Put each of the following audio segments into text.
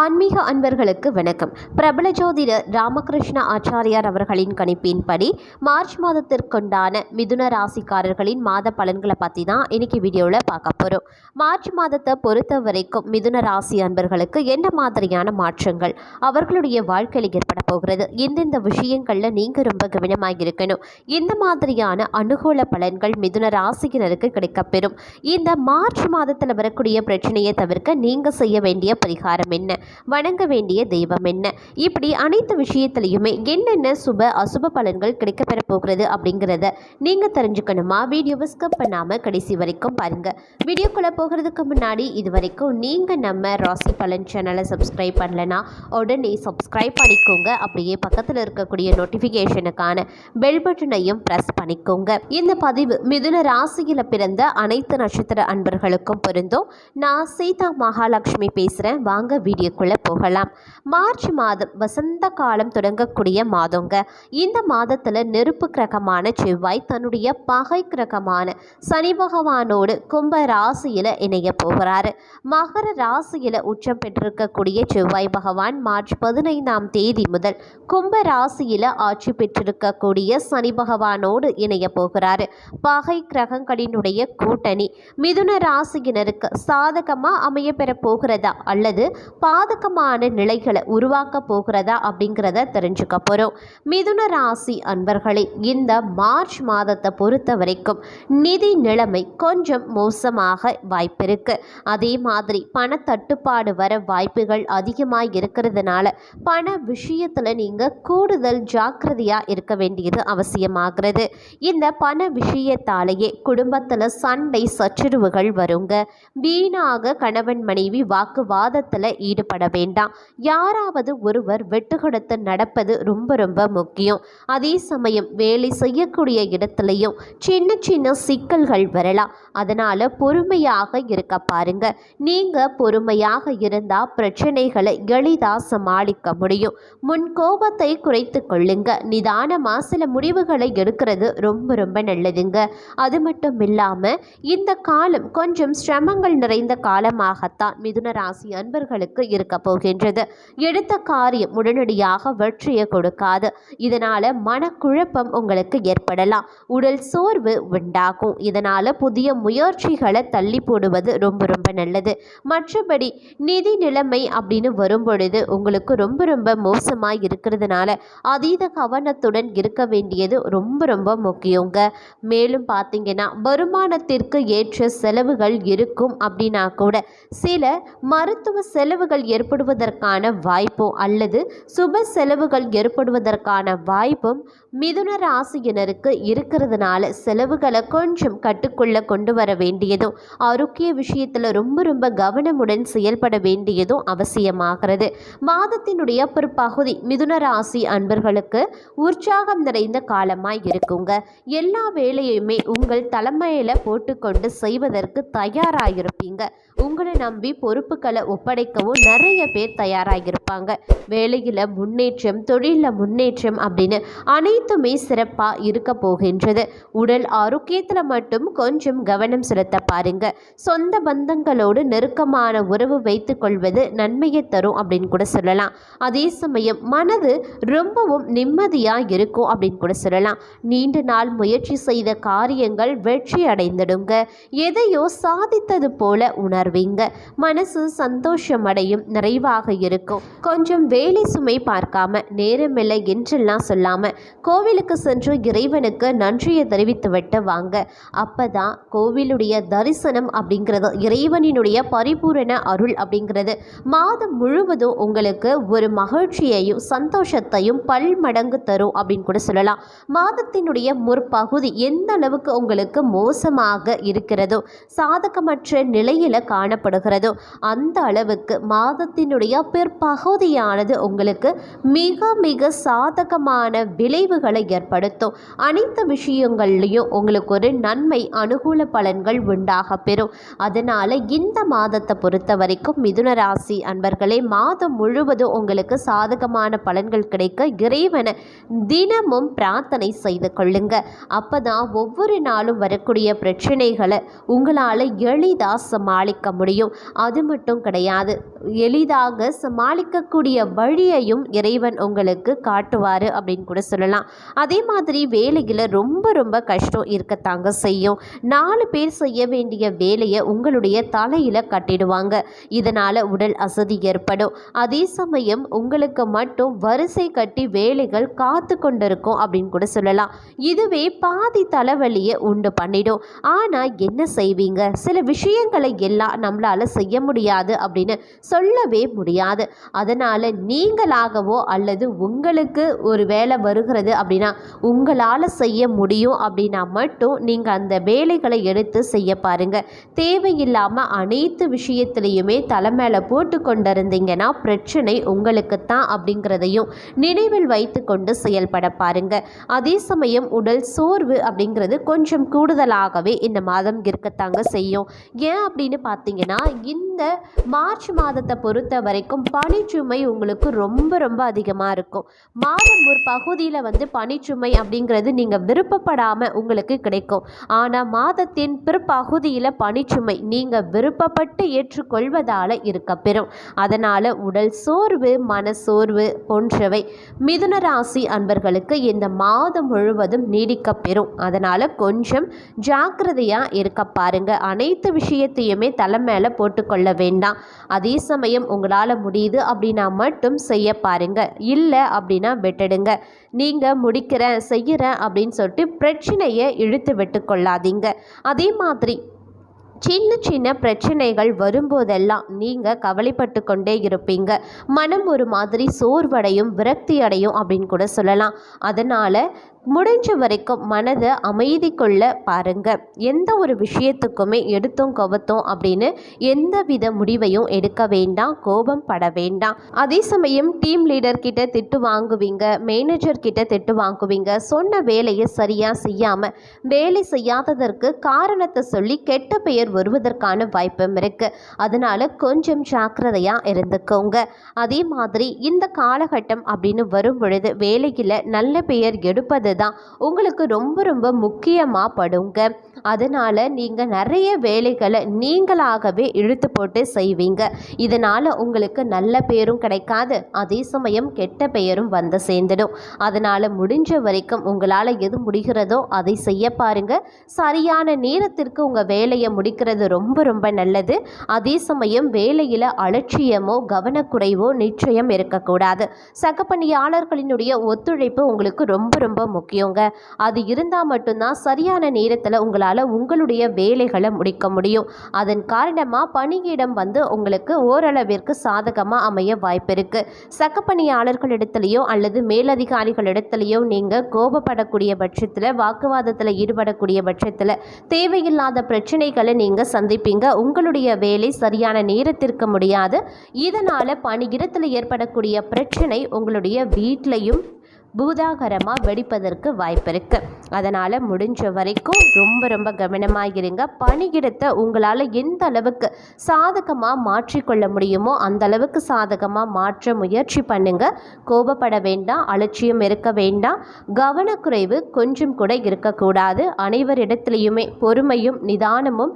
ஆன்மீக அன்பர்களுக்கு வணக்கம். பிரபல ஜோதிடர் ராமகிருஷ்ண ஆச்சாரியார் அவர்களின் கணிப்பின்படி மார்ச் மாதத்திற்குண்டான மிதுன ராசிக்காரர்களின் மாத பலன்களை பற்றி தான் இன்னைக்கு வீடியோவில் பார்க்க போகிறோம் மார்ச் மாதத்தை பொறுத்த வரைக்கும் மிதுன ராசி அன்பர்களுக்கு என்ன மாதிரியான மாற்றங்கள் அவர்களுடைய வாழ்க்கையில் ஏற்பட போகிறது? எந்தெந்த விஷயங்களில் நீங்கள் ரொம்ப கவனமாக இருக்கணும்? இந்த மாதிரியான அனுகூல பலன்கள் மிதுன ராசியினருக்கு கிடைக்கப்பெறும்? இந்த மார்ச் மாதத்தில் வரக்கூடிய பிரச்சனையை தவிர்க்க நீங்கள் செய்ய வேண்டிய பரிகாரம் என்ன? வணங்க வேண்டிய தெய்வம் என்ன? இப்படி அனைத்து விஷயத்துலையுமே என்னென்ன சுப அசுப பலன்கள் கிடைக்கப்பெற போகிறது அப்படிங்கிறத நீங்கள் தெரிஞ்சுக்கணுமா? வீடியோவை ஸ்கிப் பண்ணாமல் கடைசி வரைக்கும் பாருங்கள் வீடியோக்குள்ளே போகிறதுக்கு முன்னாடி இது வரைக்கும் நீங்கள் நம்ம ராசி பலன் சேனலை சப்ஸ்கிரைப் பண்ணலனா உடனே சப்ஸ்கிரைப் பண்ணிக்கோங்க. அப்படியே பக்கத்தில் இருக்கக்கூடிய நோட்டிஃபிகேஷனுக்கான பெல் பட்டனையும் ப்ரெஸ் பண்ணிக்கோங்க. இந்த பதிவு மிதுன ராசியில் பிறந்த அனைத்து நட்சத்திர அன்பர்களுக்கும் பொருந்தும். நான் சீதா மகாலட்சுமி பேசுகிறேன் வாங்க வீடியோக்குள்ளே போகலாம். மார்ச் மாதம் வசந்த காலம் தொடங்கக்கூடிய மாதங்க. இந்த மாதத்தில் நெருப்பு கிரகமான செவ்வாய் தன்னுடைய பகை கிரகமான சனி பகவானோடு கும்ப ராசியில் இணைய போகிறாரு. மகர ராசியில் உச்சம் பெற்றிருக்கக்கூடிய செவ்வாய் பகவான் மார்ச் பதினைந்தாம் தேதி முதல் கும்ப ராசியில் ஆட்சி பெற்றிருக்கக்கூடிய சனி பகவானோடு இணைய போகிறாரு. பகை கிரகங்களினுடைய கூட்டணி மிதுன ராசியினருக்கு சாதகமாக அமைய பெற போகிறதா அல்லது சாதகமான நிலைகளை உருவாக்க போகிறதா அப்படிங்கிறத தெரிஞ்சுக்க போகிறோம் மிதுன ராசி அன்பர்களே இந்த மார்ச் மாதத்தை பொறுத்த வரைக்கும் நிதி நிலைமை கொஞ்சம் மோசமாக வாய்ப்பிருக்கு. அதே மாதிரி பணத்தட்டுப்பாடு வர வாய்ப்புகள் அதிகமாக இருக்கிறதுனால பண விஷயத்தில் நீங்கள் கூடுதல் ஜாக்கிரதையாக இருக்க வேண்டியது அவசியமாகிறது. இந்த பண விஷயத்தாலேயே குடும்பத்தில் சண்டை சச்சரவுகள் வருங்க. வீணாக கணவன் மனைவி வாக்குவாதத்தில் ஈடுபட வேண்டாம். யாராவது ஒருவர் வெட்டு கொடுத்து நடப்பது ரொம்ப ரொம்ப முக்கியம். அதே சமயம் வேலை செய்யக்கூடிய இடத்துலையும் சின்ன சின்ன சிக்கல்கள் வரலாம். அதனால் பொறுமையாக இருக்க பாருங்க. நீங்கள் பொறுமையாக இருந்தால் பிரச்சனைகளை எளிதாக சமாளிக்க முடியும். முன் கோபத்தை குறைத்து கொள்ளுங்க. நிதானமாக சில முடிவுகளை எடுக்கிறது ரொம்ப ரொம்ப நல்லதுங்க. அது மட்டும் இல்லாமல் இந்த காலம் கொஞ்சம் சிரமங்கள் நிறைந்த காலமாகத்தான் மிதுன ராசி அன்பர்களுக்கு இருக்க போகின்றது. எடுத்த காரியம் உடனடியாக வெற்றியை கொடுக்காது. இதனால் மனக்குழப்பம் உங்களுக்கு ஏற்படலாம். உடல் சோர்வு உண்டாகும். இதனால் புதிய முயற்சிகளை தள்ளி போடுவது ரொம்ப ரொம்ப நல்லது. மற்றபடி நிதி நிலைமை அப்படின்னு வரும்பொழுது உங்களுக்கு ரொம்ப ரொம்ப மோசமாக இருக்கிறதுனால அதீத கவனத்துடன் இருக்க வேண்டியது ரொம்ப ரொம்ப முக்கியங்க. மேலும் பார்த்தீங்கன்னா வருமானத்திற்கு ஏற்ற செலவுகள் இருக்கும் அப்படின்னா கூட சில மருத்துவ செலவுகள் ஏற்படுவதற்கான வாய்ப்பும் அல்லது சுப செலவுகள் ஏற்படுவதற்கான வாய்ப்பும் மிதுன ராசியினருக்கு இருக்கிறதுனால செலவுகளை கொஞ்சம் கட்டுக்குள்ள கொண்டு வர வேண்டியதும் ஆரோக்கிய விஷயத்தில் ரொம்ப ரொம்ப கவனமுடன் செயல்பட வேண்டியதும் அவசியமாகிறது. மாதத்தினுடைய பிற்பகுதி மிதுன ராசி அன்பர்களுக்கு உற்சாகம் நிறைந்த காலமாய் இருக்குங்க. எல்லா வேலையுமே உங்கள் தலைமையில் போட்டுக்கொண்டு செய்வதற்கு தயாராக இருப்பீங்க உங்களை நம்பி பொறுப்புகளை ஒப்படைக்கவும் நிறைய பேர் தயாராகியிருப்பாங்க. வேலையில் முன்னேற்றம் தொழிலில் முன்னேற்றம் அப்படின்னு அனைத்துமே சிறப்பாக இருக்க போகின்றது. உடல் ஆரோக்கியத்தில் மட்டும் கொஞ்சம் கவனம் செலுத்த பாருங்க. சொந்த பந்தங்களோடு நெருக்கமான உறவு வைத்துக்கொள்வது நன்மையை தரும் அப்படின்னு கூட சொல்லலாம். அதே சமயம் மனது ரொம்பவும் நிம்மதியாக இருக்கும் அப்படின்னு கூட சொல்லலாம். நீண்ட நாள் முயற்சி செய்த காரியங்கள் வெற்றி அடைந்திடுங்க. எதையோ சாதித்தது போல உணர்வீங்க. மனசு சந்தோஷமடையும் நிறைவாக இருக்கும். கொஞ்சம் வேலை சுமை பார்க்காம நேரமில்லை என்றெல்லாம் சொல்லாம கோவிலுக்கு சென்று இறைவனுக்கு நன்றியை தெரிவித்துவிட்டு வாங்க. அப்பதான் கோவிலுடைய தரிசனம் அப்படிங்கிறது இறைவனினுடைய பரிபூரண அருள் அப்படிங்கிறது மாதம் முழுவதும் உங்களுக்கு ஒரு மகிழ்ச்சியையும் சந்தோஷத்தையும் பல்மடங்கு தரும் அப்படின்னு கூட சொல்லலாம். மாதத்தினுடைய முற்பகுதி எந்த அளவுக்கு உங்களுக்கு மோசமாக இருக்கிறதோ சாதகமற்ற நிலையில் காணப்படுகிறதோ அந்த அளவுக்கு மாத மாதத்தினுடைய பிற்பகுதியானது உங்களுக்கு மிக மிக சாதகமான விளைவுகளை ஏற்படுத்தும். அனைத்து விஷயங்கள்லையும் உங்களுக்கு ஒரு நன்மை அனுகூல பலன்கள் உண்டாக பெறும். அதனால் இந்த மாதத்தை பொறுத்த வரைக்கும் மிதுன ராசி அன்பர்களே மாதம் முழுவதும் உங்களுக்கு சாதகமான சாதகமான பலன்கள் கிடைக்க இறைவனை தினமும் பிரார்த்தனை செய்து கொள்ளுங்க. அப்பதான் ஒவ்வொரு நாளும் வரக்கூடிய பிரச்சனைகளை உங்களால் எளிதாக சமாளிக்க முடியும். அது மட்டும் கிடையாது. எளிதாக சமாளிக்கக்கூடிய வழியையும் இறைவன் உங்களுக்கு காட்டுவார் அப்படின்னு கூட சொல்லலாம். அதே மாதிரி வேலையில் ரொம்ப ரொம்ப கஷ்டம் இருக்கத்தாங்க செய்யும். நாலு பேர் செய்ய வேண்டிய வேலையை உங்களுடைய தலையில் கட்டிடுவாங்க. இதனால் உடல் அசதி ஏற்படும். அதே சமயம் உங்களுக்கு மட்டும் வரிசை கட்டி வேலைகள் காத்து கொண்டிருக்கும் அப்படின்னு கூட சொல்லலாம். இதுவே பாதி தலைவலியை உண்டு பண்ணிடும். ஆனால் என்ன செய்வீங்க? சில விஷயங்களை எல்லாம் நம்மளால் செய்ய முடியாது அப்படின்னு சொல்லவே முடியாது. அதனால் நீங்களாகவோ அல்லது உங்களுக்கு ஒரு வேலை வருகிறது அப்படின்னா உங்களால் செய்ய முடியும் அப்படின்னா மட்டும் நீங்கள் அந்த வேலைகளை எடுத்து செய்ய பாருங்க. தேவையில்லாமல் அனைத்து விஷயத்துலையுமே தலை மேலே போட்டு கொண்டிருந்தீங்கன்னா பிரச்சனை உங்களுக்கு தான் அப்படிங்கிறதையும் நினைவில் வைத்து கொண்டு செயல்பட பாருங்க. அதே சமயம் உடல் சோர்வு அப்படிங்கிறது கொஞ்சம் கூடுதலாகவே இந்த மாதம் இருக்கத்தாங்க செய்யும். ஏன் அப்படின்னு பார்த்தீங்கன்னா இந்த மார்ச் மாதத்தை பொறுத்த வரைக்கும் பனிச்சுமை உங்களுக்கு ரொம்ப ரொம்ப அதிகமாக இருக்கும். மாதம் ஒரு பகுதியில் வந்து பனிச்சுமை அப்படிங்கிறது நீங்கள் விருப்பப்படாமல் உங்களுக்கு கிடைக்கும். ஆனால் மாதத்தின் பிற்பகுதியில் பனிச்சுமை நீங்கள் விருப்பப்பட்டு ஏற்றுக்கொள்வதால் இருக்க பெறும். அதனால் உடல் சோர்வு மன சோர்வு போன்றவை மிதுன ராசி அன்பர்களுக்கு இந்த மாதம் முழுவதும் நீடிக்க பெறும். அதனால் கொஞ்சம் ஜாக்கிரதையாக இருக்க பாருங்கள் அனைத்து விஷயத்தையுமே தலை மேலே போட்டுக்கொள்ள வேண்டாம். அதே சமயம் உங்களால் முடியுது அப்படின்னா மட்டும் செய்ய பாருங்க. இல்லை அப்படின்னா விட்டுடுங்க. நீங்கள் முடிக்கிறேன் செய்கிறேன் அப்படின்னு சொல்லிட்டு பிரச்சனையை இழுத்து விட்டு கொள்ளாதீங்க. அதே மாதிரி சின்ன சின்ன பிரச்சனைகள் வரும்போதெல்லாம் நீங்கள் கவலைப்பட்டு கொண்டே இருப்பீங்க. மனம் ஒரு மாதிரி சோர்வடையும் விரக்தி அடையும் அப்படின்னு கூட சொல்லலாம். அதனால் முடிஞ்ச வரைக்கும் மனதை அமைதி கொள்ள பாருங்கள் எந்த ஒரு விஷயத்துக்குமே எடுத்தோம் கவத்தோம் அப்படின்னு எந்த வித முடிவையும் எடுக்க வேண்டாம் கோபம் பட வேண்டாம். அதே சமயம் டீம் லீடர் கிட்ட திட்டு வாங்குவீங்க மேனேஜர் கிட்ட திட்டு வாங்குவீங்க சொன்ன வேலையை சரியாக செய்யாமல் வேலை செய்யாததற்கு காரணத்தை சொல்லி கெட்ட பெயர் வருவதற்கான வாய்ப்பும் இருக்கு. அதனால கொஞ்சம் ஜாக்கிரதையாக இருந்துக்கோங்க. அதே மாதிரி இந்த காலகட்டம் அப்படின்னு வரும் பொழுது வேலையில் நல்ல பெயர் எடுப்பது தான். உங்களுக்கு ரொம்ப ரொம்ப முக்கியமாக படுங்க. அதனால் நீங்கள் நிறைய வேலைகளை நீங்களாகவே இழுத்து போட்டு செய்வீங்க. இதனால் உங்களுக்கு நல்ல பேரும் கிடைக்காது. அதே சமயம் கெட்ட பெயரும் வந்து சேர்ந்துடும். அதனால் முடிஞ்ச வரைக்கும் உங்களால் எது முடிகிறதோ அதை செய்ய பாருங்க. சரியான நேரத்திற்கு உங்கள் வேலையை முடிக்கிறது ரொம்ப ரொம்ப நல்லது. அதே சமயம் வேலையில் அலட்சியமோ கவனக்குறைவோ நிச்சயம் இருக்கக்கூடாது. சக பணியாளர்களினுடைய ஒத்துழைப்பு உங்களுக்கு ரொம்ப ரொம்ப முக்கியம். முக்கியங்க. அது இருந்தால் மட்டும்தான் சரியான நேரத்தில் உங்களால் உங்களுடைய வேலைகளை முடிக்க முடியும். அதன் காரணமாக பணியிடம் வந்து உங்களுக்கு ஓரளவிற்கு சாதகமாக அமைய வாய்ப்பு இருக்குது சக பணியாளர்களிடத்துலையோ அல்லது மேலதிகாரிகளிடத்துலையோ நீங்கள் கோபப்படக்கூடிய பட்சத்தில் வாக்குவாதத்தில் ஈடுபடக்கூடிய பட்சத்தில் தேவையில்லாத பிரச்சனைகளை நீங்கள் சந்திப்பீங்க. உங்களுடைய வேலை சரியான நேரத்திற்கு முடியாது. இதனால் பணியிடத்தில் ஏற்படக்கூடிய பிரச்சனை உங்களுடைய வீட்லையும் பூதாகரமாக வெடிப்பதற்கு வாய்ப்பு இருக்குது அதனால் முடிஞ்ச வரைக்கும் ரொம்ப ரொம்ப கவனமாக இருங்க. பணியிடத்தை உங்களால் எந்த அளவுக்கு சாதகமாக மாற்றிக்கொள்ள முடியுமோ அந்த அளவுக்கு சாதகமாக மாற்ற முயற்சி பண்ணுங்க. கோபப்பட வேண்டாம் அலட்சியம் இருக்க வேண்டாம். கவனக்குறைவு கொஞ்சம் கூட இருக்கக்கூடாது. அனைவரிடத்துலையுமே பொறுமையும் நிதானமும்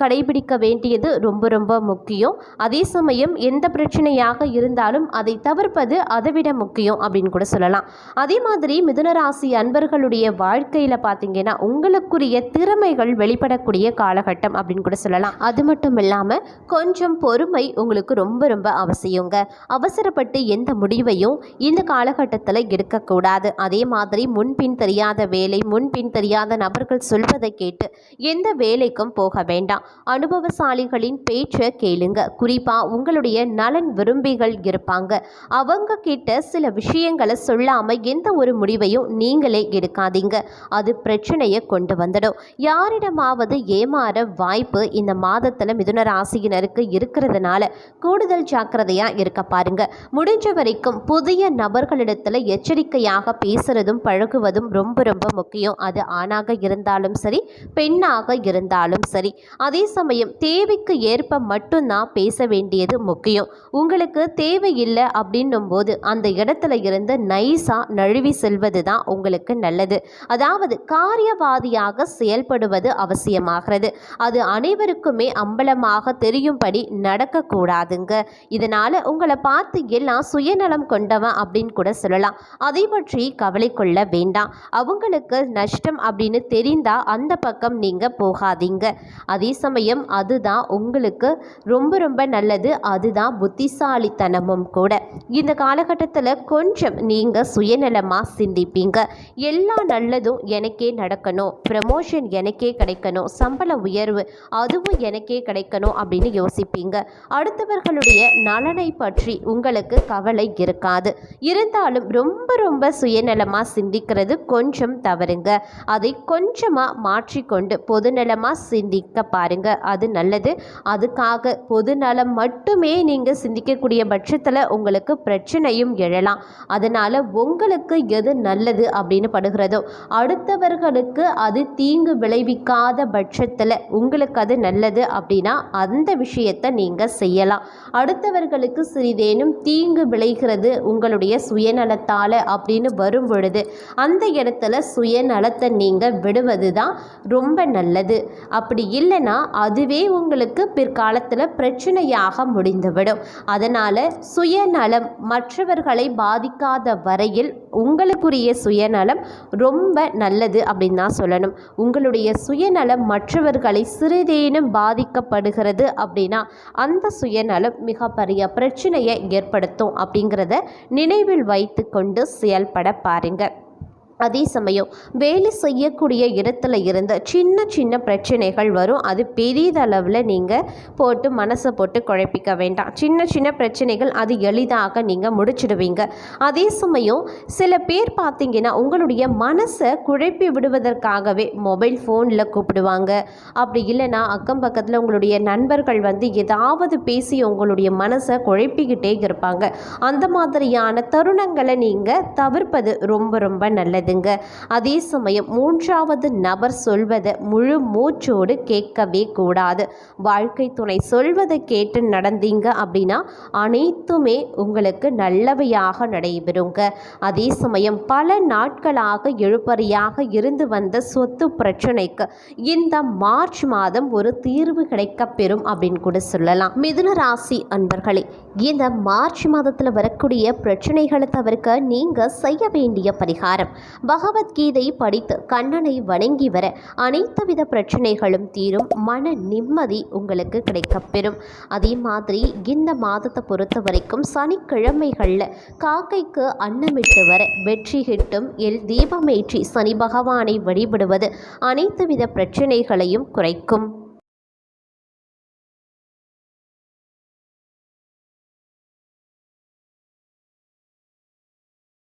கடைபிடிக்க வேண்டியது ரொம்ப ரொம்ப முக்கியம். அதே சமயம் எந்த பிரச்சனையாக இருந்தாலும் அதை தவிர்ப்பது அதைவிட முக்கியம் அப்படின்னு கூட சொல்லலாம். அதே மாதிரி மிதுனராசி அன்பர்களுடைய வாழ்க்கையில் பார்த்தீங்கன்னா உங்களுக்குரிய திறமைகள் வெளிப்படக்கூடிய காலகட்டம் அப்படின்னு கூட சொல்லலாம். அது மட்டும் இல்லாமல் கொஞ்சம் பொறுமை உங்களுக்கு ரொம்ப ரொம்ப அவசியங்க. அவசரப்பட்டு எந்த முடிவையும் இந்த காலகட்டத்தில் எடுக்கக்கூடாது. அதே மாதிரி முன்பின் தெரியாத வேலை முன்பின் தெரியாத நபர்கள் சொல்வதை கேட்டு எந்த வேலைக்கும் போக வேண்டாம். வேண்டாம். அனுபவசாலிகளின் பேச்சை கேளுங்க. குறிப்பாக உங்களுடைய நலன் விரும்பிகள் இருப்பாங்க. அவங்க கிட்ட சில விஷயங்களை சொல்லாமல் எந்த ஒரு முடிவையும் நீங்களே எடுக்காதீங்க. அது பிரச்சனையை கொண்டு வந்துடும். யாரிடமாவது ஏமாற வாய்ப்பு இந்த மாதத்தில் மிதுன ராசியினருக்கு இருக்கிறதுனால கூடுதல் ஜாக்கிரதையாக இருக்க பாருங்க. முடிஞ்ச வரைக்கும் புதிய நபர்களிடத்தில் எச்சரிக்கையாக பேசுறதும் பழகுவதும் ரொம்ப ரொம்ப முக்கியம். அது ஆணாக இருந்தாலும் சரி பெண்ணாக இருந்தாலும் சரி. அதே சமயம் தேவைக்கு ஏற்ப மட்டும்தான் பேச வேண்டியது முக்கியம். உங்களுக்கு தேவையில்லை அப்படின்னும் போது அந்த இடத்துல இருந்து நைஸாக நழுவி செல்வது தான் உங்களுக்கு நல்லது. அதாவது காரியவாதியாக செயல்படுவது அவசியமாகிறது. அது அனைவருக்குமே அம்பலமாக தெரியும்படி நடக்கக்கூடாதுங்க. இதனால் உங்களை பார்த்து எல்லாம் சுயநலம் கொண்டவன் அப்படின்னு கூட சொல்லலாம். அதை பற்றி கவலை கொள்ள வேண்டாம். அவங்களுக்கு நஷ்டம் அப்படின்னு தெரிந்தால் அந்த பக்கம் நீங்கள் போகாதீங்க. அதே சமயம் அதுதான் உங்களுக்கு ரொம்ப ரொம்ப நல்லது அதுதான் புத்திசாலித்தனமும் கூட. இந்த காலகட்டத்தில் கொஞ்சம் நீங்கள் சுயநலமாக சிந்திப்பீங்க. எல்லா நல்லதும் எனக்கே நடக்கணும் ப்ரமோஷன் எனக்கே கிடைக்கணும் சம்பள உயர்வு அதுவும் எனக்கே கிடைக்கணும் அப்படின்னு யோசிப்பீங்க. அடுத்தவர்களுடைய நலனை பற்றி உங்களுக்கு கவலை இருக்காது. இருந்தாலும் ரொம்ப ரொம்ப சுயநலமாக சிந்திக்கிறது கொஞ்சம் தவறுங்க. அதை கொஞ்சமாக மாற்றிக்கொண்டு பொதுநலமாக சிந்திக்க பாருங்க அது நல்லது. அதுக்காக பொதுநலம் மட்டுமே நீங்கள் சிந்திக்கக்கூடிய பட்சத்தில் உங்களுக்கு பிரச்சனையும் எழலாம். அதனால் உங்களுக்கு எது நல்லது அப்படின்னு படுகிறதோ அடுத்தவர்களுக்கு அது தீங்கு விளைவிக்காத பட்சத்தில் உங்களுக்கு அது நல்லது அப்படின்னா அந்த விஷயத்தை நீங்கள் செய்யலாம். அடுத்தவர்களுக்கு சிறிதேனும் தீங்கு விளைகிறது உங்களுடைய சுயநலத்தால் அப்படின்னு வரும் பொழுது அந்த இடத்துல சுயநலத்தை நீங்கள் விடுவது தான் ரொம்ப நல்லது. அப்படி இல்லை இல்லைன்னா அதுவே உங்களுக்கு பிற்காலத்தில் பிரச்சனையாக முடிந்துவிடும். அதனால் சுயநலம் மற்றவர்களை பாதிக்காத வரையில் உங்களுக்குரிய சுயநலம் ரொம்ப நல்லது அப்படின்னு தான் சொல்லணும். உங்களுடைய சுயநலம் மற்றவர்களை சிறிதேனும் பாதிக்கப்படுகிறது அப்படின்னா அந்த சுயநலம் மிகப்பெரிய பிரச்சனையை ஏற்படுத்தும் அப்படிங்கிறத நினைவில் வைத்து கொண்டு செயல்பட பாருங்கள் அதே சமயம் வேலை செய்யக்கூடிய இடத்துல இருந்த சின்ன சின்ன பிரச்சனைகள் வரும். அது பெரிதளவில் நீங்கள் போட்டு மனசை போட்டு குழப்பிக்க வேண்டாம். சின்ன சின்ன பிரச்சனைகள் அது எளிதாக நீங்கள் முடிச்சிடுவீங்க. அதே சமயம் சில பேர் பார்த்தீங்கன்னா உங்களுடைய மனசை குழப்பி விடுவதற்காகவே மொபைல் ஃபோனில் கூப்பிடுவாங்க. அப்படி இல்லைன்னா அக்கம் பக்கத்தில் உங்களுடைய நண்பர்கள் வந்து ஏதாவது பேசி உங்களுடைய மனசை குழப்பிக்கிட்டே இருப்பாங்க. அந்த மாதிரியான தருணங்களை நீங்கள் தவிர்ப்பது ரொம்ப ரொம்ப நல்லது. நல்லதுங்க அதே சமயம் மூன்றாவது நபர் சொல்வதை முழு மூச்சோடு கேட்கவே கூடாது. வாழ்க்கை துணை சொல்வதை கேட்டு நடந்தீங்க அப்படின்னா அனைத்துமே உங்களுக்கு நல்லவையாக நடைபெறுங்க. அதே சமயம் பல நாட்களாக எழுப்பறியாக இருந்து வந்த சொத்து பிரச்சனைக்கு இந்த மார்ச் மாதம் ஒரு தீர்வு கிடைக்கப்பெறும் அப்படின்னு கூட சொல்லலாம். மிதுன ராசி அன்பர்களே இந்த மார்ச் மாதத்தில் வரக்கூடிய பிரச்சனைகளை தவிர்க்க நீங்கள் செய்ய வேண்டிய பரிகாரம் பகவத்கீதை படித்து கண்ணனை வணங்கி வர அனைத்து வித பிரச்சனைகளும் தீரும். மன நிம்மதி உங்களுக்கு கிடைக்கப்பெறும். அதே மாதிரி இந்த மாதத்தை பொறுத்த வரைக்கும் சனிக்கிழமைகளில் காக்கைக்கு அன்னமிட்டு வர வெற்றி கிட்டும். எல் தீபமேற்றி சனி பகவானை வழிபடுவது அனைத்து வித பிரச்சனைகளையும் குறைக்கும்.